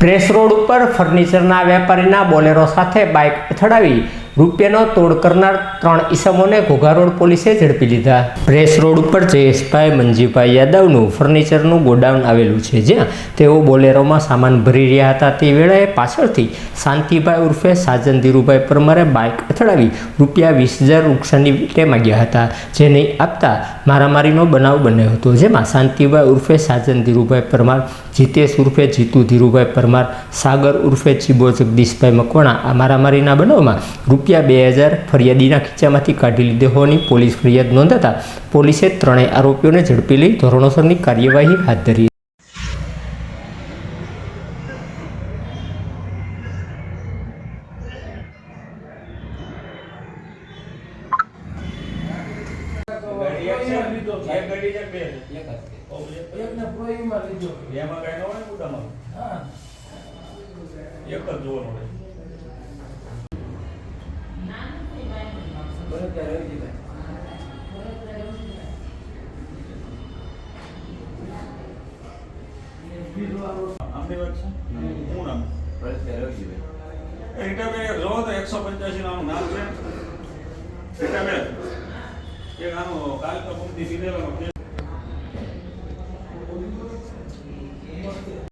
Press road ઉપર ફર્નિચરના વેપારીના Bolero સાથે bike અથડાવી રૂપિયાનો તોડ કરનાર ત્રણ ઈસમોને ઘોઘા રોડ પોલીસે ઝડપી લીધા. પ્રેસ રોડ ઉપર જયેશભાઈ, મંજીભાઈ યાદવનું ફર્નિચરનું ગોડાઉન આવેલું છે જ્યાં તેઓ બોલેરોમાં સામાન ભરી રહ્યા હતા. તે વેળાએ પાછળથી શાંતિભાઈ ઉર્ફે સાજન ધીરુભાઈ પરમારે બાઇક અથડાવી રૂપિયા વીસ હજાર નુકસાની પેટે માગ્યા હતા, જેને આપતા મારામારીનો બનાવ બન્યો હતો. જેમાં શાંતિભાઈ ઉર્ફે સાજન ધીરુભાઈ પરમાર, જીતેશ ઉર્ફે જીતુ ધીરુભાઈ પરમાર, સાગર ઉર્ફે ચીબો જગદીશભાઈ મકવાણા આ મારામારીના બનાવમાં રૂપિયા બે હજાર ફરિયાદીના ખીચામાંથી કાઢી લીધી હોવાની પોલીસ ફરિયાદ નોંધાતા પોલીસે ત્રણેય આરોપીઓને ઝડપી લઈ ધોરણોસરની કાર્યવાહી હાથ ધરી. એક ગાડી છે બે છે એકને પ્રોઈમાં લીધો એમાં કઈ ન હોય મોટામાં હા એક જ જોવાનું રીટાબેન જોવો તો એકસો પંચ્યાસી નાનું નામ છે રીટાબેન એક આનું પંક્તિ દીધેલો